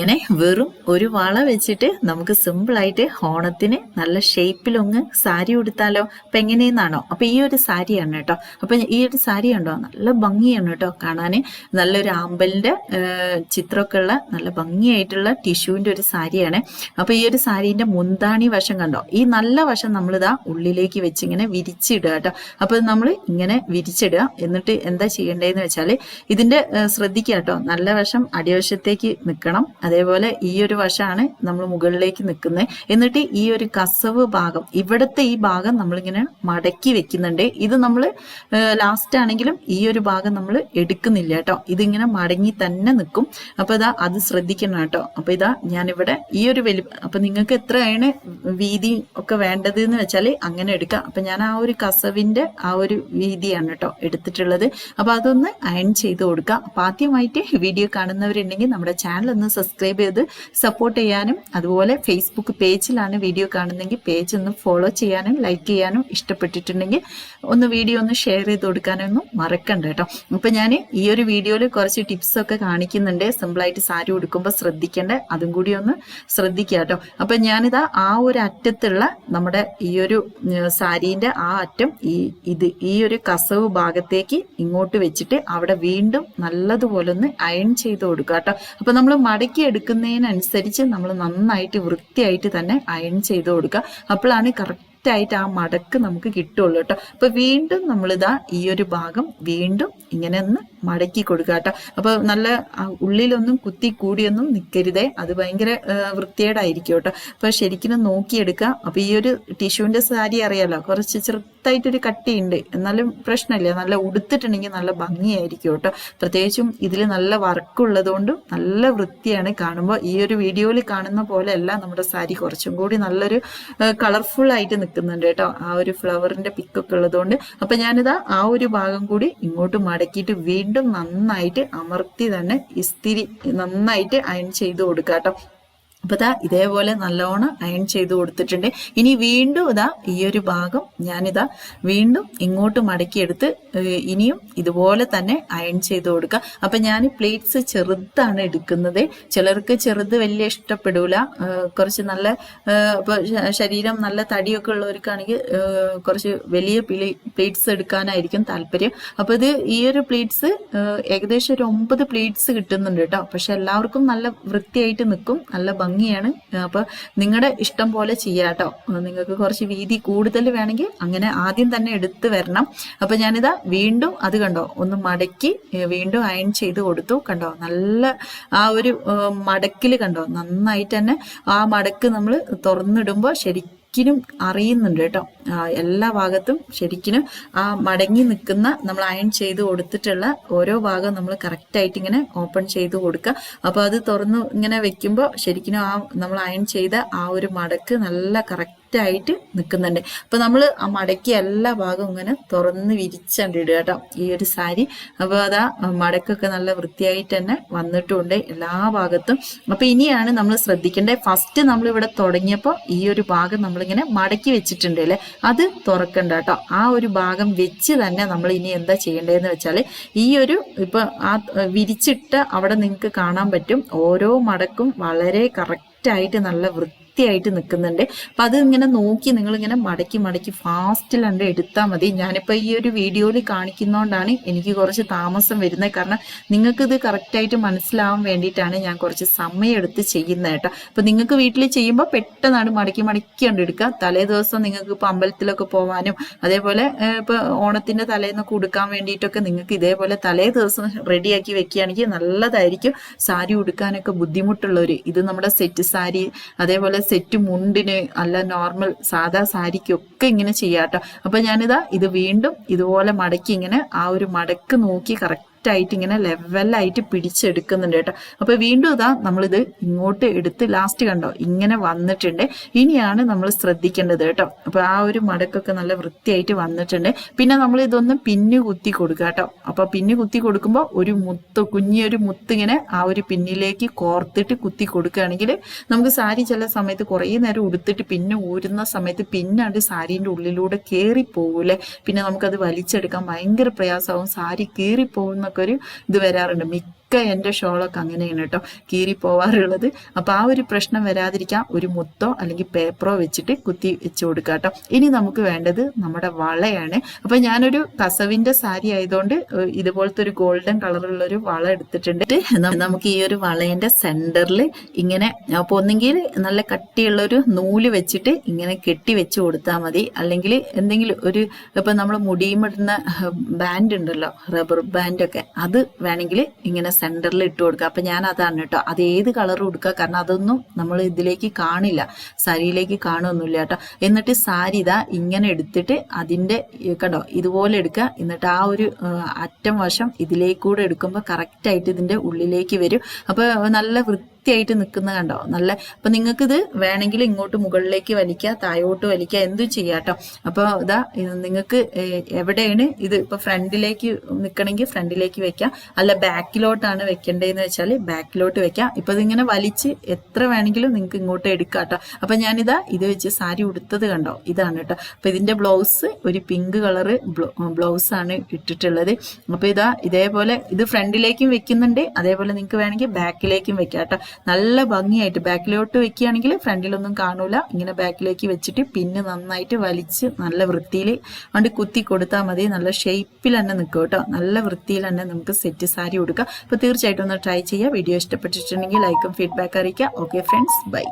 ഇങ്ങനെ വെറും ഒരു വള വെച്ചിട്ട് നമുക്ക് സിമ്പിളായിട്ട് ഓണത്തിന് നല്ല ഷേപ്പിലൊന്ന് സാരി ഉടുത്താലോ? അപ്പൊ എങ്ങനെയെന്നാണോ? അപ്പൊ ഈ ഒരു സാരിയാണ് കേട്ടോ. അപ്പൊ ഈ ഒരു സാരി ഉണ്ടോ നല്ല ഭംഗിയാണ് കേട്ടോ കാണാൻ നല്ലൊരു ആമ്പലിന്റെ ചിത്രമൊക്കെ ഉള്ള നല്ല ഭംഗിയായിട്ടുള്ള ടിഷ്യൂവിന്റെ ഒരു സാരിയാണ്. അപ്പൊ ഈ ഒരു സാരീന്റെ മുന്താണി വശം കണ്ടോ? ഈ നല്ല വശം നമ്മളിതാ ഉള്ളിലേക്ക് വെച്ച് ഇങ്ങനെ വിരിച്ചിടുക കേട്ടോ. അപ്പൊ നമ്മൾ ഇങ്ങനെ വിരിച്ചിടുക. എന്നിട്ട് എന്താ ചെയ്യേണ്ടതെന്ന് വെച്ചാൽ ഇതിന്റെ ശ്രദ്ധിക്കുക കേട്ടോ. നല്ല വശം അടിവശത്തേക്ക് നിൽക്കണം അതേപോലെ ഈ ഒരു വശമാണ് നമ്മൾ മുകളിലേക്ക് നിൽക്കുന്നത്. എന്നിട്ട് ഈ ഒരു കസവ് ഭാഗം ഇവിടുത്തെ ഈ ഭാഗം നമ്മളിങ്ങനെ മടക്കി വെക്കുന്നുണ്ട്. ഇത് നമ്മൾ ലാസ്റ്റ് ആണെങ്കിലും ഈ ഒരു ഭാഗം നമ്മൾ എടുക്കുന്നില്ല കേട്ടോ. ഇതിങ്ങനെ മടങ്ങി തന്നെ നിൽക്കും. അപ്പൊ ഇതാ അത് ശ്രദ്ധിക്കണം കേട്ടോ. അപ്പൊ ഇതാ ഞാനിവിടെ ഈ ഒരു വലി അപ്പൊ നിങ്ങൾക്ക് എത്രയാണ് വീതി ഒക്കെ വേണ്ടത് എന്ന് വെച്ചാൽ അങ്ങനെ എടുക്കാം. അപ്പൊ ഞാൻ ആ ഒരു കസവിന്റെ ആ ഒരു വീതിയാണ് കേട്ടോ എടുത്തിട്ടുള്ളത്. അപ്പൊ അതൊന്ന് അയൺ ചെയ്ത് കൊടുക്കാം. അപ്പൊ ആദ്യമായിട്ട് വീഡിയോ കാണുന്നവരുണ്ടെങ്കിൽ നമ്മുടെ ചാനൽ ഒന്ന് സബ്സ്ക്രൈബ് സബ്സ്ക്രൈബ് ചെയ്ത് സപ്പോർട്ട് ചെയ്യാനും അതുപോലെ ഫേസ്ബുക്ക് പേജിലാണ് വീഡിയോ കാണുന്നെങ്കിൽ പേജ് ഒന്ന് ഫോളോ ചെയ്യാനും ലൈക്ക് ചെയ്യാനും ഇഷ്ടപ്പെട്ടിട്ടുണ്ടെങ്കിൽ ഒന്ന് വീഡിയോ ഒന്ന് ഷെയർ ചെയ്ത് കൊടുക്കാനൊന്നും മറക്കണ്ട കേട്ടോ. അപ്പം ഞാൻ ഈ ഒരു വീഡിയോയിൽ കുറച്ച് ടിപ്സൊക്കെ കാണിക്കുന്നുണ്ട്. സിമ്പിളായിട്ട് സാരി ഉടുക്കുമ്പോൾ ശ്രദ്ധിക്കേണ്ട അതും കൂടി ഒന്ന് ശ്രദ്ധിക്കുക കേട്ടോ. അപ്പം ഞാനിതാ ആ ഒരു അറ്റത്തുള്ള നമ്മുടെ ഈ ഒരു സാരീന്റെ ആ അറ്റം ഈ ഇത് ഈ ഒരു കസവ് ഭാഗത്തേക്ക് ഇങ്ങോട്ട് വെച്ചിട്ട് അവിടെ വീണ്ടും നല്ലതുപോലെ ഒന്ന് അയൺ ചെയ്ത് കൊടുക്കുക കേട്ടോ. അപ്പം നമ്മൾ മടക്കി എടുക്കുന്നതിനനുസരിച്ച് നമ്മൾ നന്നായിട്ട് വൃത്തിയായിട്ട് തന്നെ അയൺ ചെയ്ത് കൊടുക്കുക. അപ്പോഴാണ് കറക്റ്റ് ആയിട്ട് ആ മടക്ക് നമുക്ക് കിട്ടുള്ളൂ കേട്ടോ. അപ്പൊ വീണ്ടും നമ്മളിതാ ഈ ഒരു ഭാഗം വീണ്ടും ഇങ്ങനെ ഒന്ന് മടക്കി കൊടുക്കുക കേട്ടോ. അപ്പൊ നല്ല ഉള്ളിലൊന്നും കുത്തി കൂടിയൊന്നും നിൽക്കരുതേ അത് ഭയങ്കര വൃത്തിയേടായിരിക്കും കേട്ടോ. അപ്പൊ ശരിക്കും നോക്കിയെടുക്കുക. അപ്പൊ ഈ ഒരു ടിഷ്യൂവിന്റെ സാരി അറിയാലോ? കുറച്ച് ചെറുതായിട്ടൊരു കട്ടിയുണ്ട്. എന്നാലും പ്രശ്നമില്ല. നല്ല ഉടുത്തിട്ടുണ്ടെങ്കിൽ നല്ല ഭംഗിയായിരിക്കും കേട്ടോ. പ്രത്യേകിച്ചും ഇതിൽ നല്ല വർക്ക് ഉള്ളതുകൊണ്ടും നല്ല വൃത്തിയാണ് കാണുമ്പോൾ. ഈ ഒരു വീഡിയോയിൽ കാണുന്ന പോലെ പോലെയല്ല നമ്മുടെ സാരി. കുറച്ചും കൂടി നല്ലൊരു കളർഫുൾ ആയിട്ട് നിൽക്കുന്നുണ്ട് കേട്ടോ. ആ ഒരു ഫ്ലവറിന്റെ പിക്കൊക്കെ ഉള്ളതുകൊണ്ട്. അപ്പൊ ഞാനിതാ ആ ഒരു ഭാഗം കൂടി ഇങ്ങോട്ട് മടക്കിയിട്ട് വീണ്ടും നന്നായിട്ട് അമർത്തി തന്നെ ഇസ്തിരി നന്നായിട്ട് അയൺ ചെയ്ത് കൊടുക്കാം കേട്ടോ അപ്പൊ ഇതാ ഇതേപോലെ നല്ലോണം അയൺ ചെയ്ത് കൊടുത്തിട്ടുണ്ട്. ഇനി വീണ്ടും ഇതാ ഈ ഒരു ഭാഗം ഞാനിതാ വീണ്ടും ഇങ്ങോട്ട് മടക്കിയെടുത്ത് ഇനിയും ഇതുപോലെ തന്നെ അയൺ ചെയ്ത് കൊടുക്കുക അപ്പൊ ഞാൻ പ്ലേറ്റ്സ് ചെറുതാണ് എടുക്കുന്നത്. ചിലർക്ക് ചെറുത് വലിയ ഇഷ്ടപ്പെടൂല. കുറച്ച് നല്ല ഇപ്പൊ ശരീരം നല്ല തടിയൊക്കെ ഉള്ളവർക്കാണെങ്കിൽ കുറച്ച് വലിയ പ്ലേറ്റ്സ് എടുക്കാനായിരിക്കും താല്പര്യം. അപ്പൊ ഇത് ഈ ഒരു പ്ലേറ്റ്സ് ഏകദേശം ഒരു ഒമ്പത് പ്ലേറ്റ്സ് കിട്ടുന്നുണ്ട് കേട്ടോ. പക്ഷെ എല്ലാവർക്കും നല്ല വൃത്തിയായിട്ട് നിൽക്കും. നല്ല ഭംഗിയാണ്. അപ്പോൾ നിങ്ങളുടെ ഇഷ്ടം പോലെ ചെയ്യാട്ടോ. നിങ്ങൾക്ക് കുറച്ച് വീതി കൂടുതൽ വേണമെങ്കിൽ അങ്ങനെ ആദ്യം തന്നെ എടുത്ത് വരണം. അപ്പോൾ ഞാനിതാ വീണ്ടും അത് കണ്ടോ ഒന്ന് മടക്കി വീണ്ടും അയൺ ചെയ്ത് കൊടുത്തു. കണ്ടോ നല്ല ആ ഒരു മടക്കിൽ കണ്ടോ നന്നായിട്ട് തന്നെ ആ മടക്ക് നമ്മൾ തുറന്നിടുമ്പോൾ ശരിക്കും ശരിക്കും അറിയുന്നുണ്ട് കേട്ടോ. എല്ലാ ഭാഗത്തും ശരിക്കും ആ മടങ്ങി നിൽക്കുന്ന നമ്മൾ അയൺ ചെയ്ത് കൊടുത്തിട്ടുള്ള ഓരോ ഭാഗം നമ്മൾ കറക്റ്റായിട്ട് ഇങ്ങനെ ഓപ്പൺ ചെയ്ത് കൊടുക്കുക. അപ്പോൾ അത് തുറന്ന് ഇങ്ങനെ വെക്കുമ്പോൾ ശരിക്കും ആ നമ്മൾ അയൺ ചെയ്ത ആ ഒരു മടക്ക് നല്ല കറക്റ്റ് ആയിട്ട് നിൽക്കുന്നുണ്ട് അപ്പൊ നമ്മൾ ആ മടക്കി എല്ലാ ഭാഗവും ഇങ്ങനെ തുറന്ന് വിരിച്ചണ്ടിടുക കേട്ടോ ഈ ഒരു സാരി. അപ്പോൾ അതാ മടക്കൊക്കെ നല്ല വൃത്തിയായിട്ട് തന്നെ വന്നിട്ടുണ്ട് എല്ലാ ഭാഗത്തും. അപ്പൊ ഇനിയാണ് നമ്മൾ ശ്രദ്ധിക്കേണ്ടത്. ഫസ്റ്റ് നമ്മൾ ഇവിടെ തുടങ്ങിയപ്പോൾ ഈ ഒരു ഭാഗം നമ്മളിങ്ങനെ മടക്കി വെച്ചിട്ടുണ്ട് അല്ലെ? അത് തുറക്കണ്ട കേട്ടോ. ആ ഒരു ഭാഗം വെച്ച് തന്നെ നമ്മൾ ഇനി എന്താ ചെയ്യേണ്ടതെന്ന് വെച്ചാൽ ഈ ഒരു ഇപ്പൊ ആ വിരിച്ചിട്ട് അവിടെ നിങ്ങൾക്ക് കാണാൻ പറ്റും. ഓരോ മടക്കും വളരെ കറക്റ്റ് ആയിട്ട് നല്ല വൃത്തി വൃത്തിയായിട്ട് നിൽക്കുന്നുണ്ട് അപ്പം അത് ഇങ്ങനെ നോക്കി നിങ്ങളിങ്ങനെ മടക്കി മടക്കി ഫാസ്റ്റിൽ അണ്ട് എടുത്താൽ മതി. ഞാനിപ്പോൾ ഈ ഒരു വീഡിയോയിൽ കാണിക്കുന്നതുകൊണ്ടാണ് എനിക്ക് കുറച്ച് താമസം വരുന്നത്. കാരണം നിങ്ങൾക്കിത് കറക്റ്റായിട്ട് മനസ്സിലാവാൻ വേണ്ടിയിട്ടാണ് ഞാൻ കുറച്ച് സമയം എടുത്ത് ചെയ്യുന്നത് കേട്ടോ. അപ്പം നിങ്ങൾക്ക് വീട്ടിൽ ചെയ്യുമ്പോൾ പെട്ടെന്നാണ് മടക്കി മടക്കി കണ്ട് എടുക്കുക. തലേ ദിവസം നിങ്ങൾക്ക് ഇപ്പോൾ അമ്പലത്തിലൊക്കെ പോകാനും അതേപോലെ ഇപ്പോൾ ഓണത്തിന്റെ തലേന്നൊക്കെ കൊടുക്കാൻ വേണ്ടിയിട്ടൊക്കെ നിങ്ങൾക്ക് ഇതേപോലെ തലേ ദിവസം റെഡിയാക്കി വെക്കുകയാണെങ്കിൽ നല്ലതായിരിക്കും. സാരി ഉടുക്കാനൊക്കെ ബുദ്ധിമുട്ടുള്ളവർ ഇത് നമ്മുടെ സെറ്റ് സാരി അതേപോലെ സെറ്റ് മുണ്ടിന് അല്ല നോർമൽ സാധാ സാരിക്കൊക്കെ ഇങ്ങനെ ചെയ്യാട്ടോ. അപ്പൊ ഞാനിതാ ഇത് വീണ്ടും ഇതുപോലെ മടക്കി ഇങ്ങനെ ആ ഒരു മടക്ക് നോക്കി കറക്റ്റ് ആയിട്ട് ഇങ്ങനെ ലെവലായിട്ട് പിടിച്ചെടുക്കുന്നുണ്ട് കേട്ടോ. അപ്പോൾ വീണ്ടും ഇതാ നമ്മളിത് ഇങ്ങോട്ട് എടുത്ത് ലാസ്റ്റ് കണ്ടോ? ഇങ്ങനെ വന്നിട്ടുണ്ട്. ഇനിയാണ് നമ്മൾ ശ്രദ്ധിക്കേണ്ടത് കേട്ടോ. അപ്പോൾ ആ ഒരു മടക്കൊക്കെ നല്ല വൃത്തിയായിട്ട് വന്നിട്ടുണ്ട്. പിന്നെ നമ്മൾ ഇതൊന്ന് പിന്നു കുത്തി കൊടുക്കുക കേട്ടോ. അപ്പൊ പിന്നു കുത്തി കൊടുക്കുമ്പോൾ ഒരു മുത്ത് കുഞ്ഞിയൊരു മുത്ത് ഇങ്ങനെ ആ ഒരു പിന്നിലേക്ക് കോർത്തിട്ട് കുത്തി കൊടുക്കുകയാണെങ്കിൽ നമുക്ക് സാരി ചില സമയത്ത് കുറേ നേരം ഉടുത്തിട്ട് പിന്നെ ഊരുന്ന സമയത്ത് പിന്നാണ്ട് സാരീന്റെ ഉള്ളിലൂടെ കയറി പോകൂലേ പിന്നെ നമുക്കത് വലിച്ചെടുക്കാൻ ഭയങ്കര പ്രയാസമാവും. സാരി കീറി പോകുന്ന എന്നൊക്കെ ഒരു ഇത് വരാറുണ്ട്. മിക്ക എന്റെ ഷോളൊക്കെ അങ്ങനെയാണ് കേട്ടോ കീറി പോവാറുള്ളത്. അപ്പോൾ ആ ഒരു പ്രശ്നം വരാതിരിക്കാൻ ഒരു മുത്തോ അല്ലെങ്കിൽ പേപ്പറോ വെച്ചിട്ട് കുത്തി വെച്ച് കൊടുക്കുക കേട്ടോ. ഇനി നമുക്ക് വേണ്ടത് നമ്മുടെ വളയാണ്. അപ്പോൾ ഞാനൊരു കസവിന്റെ സാരി ആയതുകൊണ്ട് ഇതുപോലത്തെ ഒരു ഗോൾഡൻ കളറുള്ള ഒരു വള എടുത്തിട്ടുണ്ട്. നമുക്ക് ഈ ഒരു വളയന്റെ സെന്ററിൽ ഇങ്ങനെ അപ്പോൾ ഒന്നെങ്കിൽ നല്ല കട്ടിയുള്ള ഒരു നൂൽ വെച്ചിട്ട് ഇങ്ങനെ കെട്ടി വെച്ച് കൊടുത്താൽ മതി. അല്ലെങ്കിൽ എന്തെങ്കിലും ഒരു ഇപ്പം നമ്മൾ മുടിയുമിടുന്ന ബാൻഡ് ഉണ്ടല്ലോ റബ്ബർ ബാൻഡൊക്കെ അത് വേണമെങ്കിൽ ഇങ്ങനെ സെന്ററിൽ ഇട്ട് കൊടുക്കുക അപ്പം ഞാൻ അതാണ് കേട്ടോ. അത് ഏത് കളർ എടുക്കുക കാരണം അതൊന്നും നമ്മൾ ഇതിലേക്ക് കാണില്ല. സാരിയിലേക്ക് കാണുമൊന്നുമില്ല കേട്ടോ. എന്നിട്ട് സാരി ഇതാ ഇങ്ങനെ എടുത്തിട്ട് അതിന്റെ കണ്ടോ ഇതുപോലെ എടുക്കുക എന്നിട്ട് ആ ഒരു അറ്റം വശം ഇതിലേക്കൂടെ എടുക്കുമ്പോൾ കറക്റ്റായിട്ട് ഇതിന്റെ ഉള്ളിലേക്ക് വരും. അപ്പോൾ നല്ല വൃത്തിയായിട്ട് നിൽക്കുന്ന കണ്ടോ? നല്ല അപ്പം നിങ്ങൾക്കിത് വേണമെങ്കിൽ ഇങ്ങോട്ട് മുകളിലേക്ക് വലിക്കുക താഴോട്ട് വലിക്കുക എന്തും ചെയ്യാം കേട്ടോ. അപ്പോൾ ഇതാ നിങ്ങൾക്ക് എവിടെയാണ് ഇത് ഇപ്പോൾ ഫ്രണ്ടിലേക്ക് നിൽക്കണമെങ്കിൽ ഫ്രണ്ടിലേക്ക് വെക്കാം അല്ല ബാക്കിലോട്ടാണ് വെക്കേണ്ടതെന്ന് വെച്ചാൽ ബാക്കിലോട്ട് വെക്കാം ഇപ്പൊ ഇതിങ്ങനെ വലിച്ച് എത്ര വേണമെങ്കിലും നിങ്ങൾക്ക് ഇങ്ങോട്ട് എടുക്കാം കേട്ടോ. അപ്പം ഞാനിതാ ഇത് വെച്ച് സാരി ഉടുത്തത് കണ്ടോ? ഇതാണ് കേട്ടോ. അപ്പൊ ഇതിന്റെ ബ്ലൗസ് ഒരു പിങ്ക് കളറ് ബ്ലൗസ് ആണ് ഇട്ടിട്ടുള്ളത്. അപ്പോൾ ഇതാ ഇതേപോലെ ഇത് ഫ്രണ്ടിലേക്കും വെക്കുന്നുണ്ട്. അതേപോലെ നിങ്ങൾക്ക് വേണമെങ്കിൽ ബാക്കിലേക്കും വെക്കാം കേട്ടോ. നല്ല ഭംഗിയായിട്ട് ബാക്കിലോട്ട് വെക്കുകയാണെങ്കിൽ ഫ്രണ്ടിലൊന്നും കാണൂല. ഇങ്ങനെ ബാക്കിലേക്ക് വെച്ചിട്ട് പിന്നെ നന്നായിട്ട് വലിച്ച് നല്ല വൃത്തിയിൽ കൊണ്ട് കുത്തി കൊടുത്താൽ മതി. നല്ല ഷേപ്പിൽ തന്നെ നിൽക്കും കേട്ടോ. നല്ല വൃത്തിയിൽ തന്നെ നമുക്ക് സെറ്റ് സാരി കൊടുക്കാം അപ്പോൾ തീർച്ചയായിട്ടും ഒന്ന് ട്രൈ ചെയ്യുക വീഡിയോ ഇഷ്ടപ്പെട്ടിട്ടുണ്ടെങ്കിൽ ലൈക്കും ഫീഡ്ബാക്ക് അറിയിക്കുക ഓക്കെ ഫ്രണ്ട്സ് ബൈ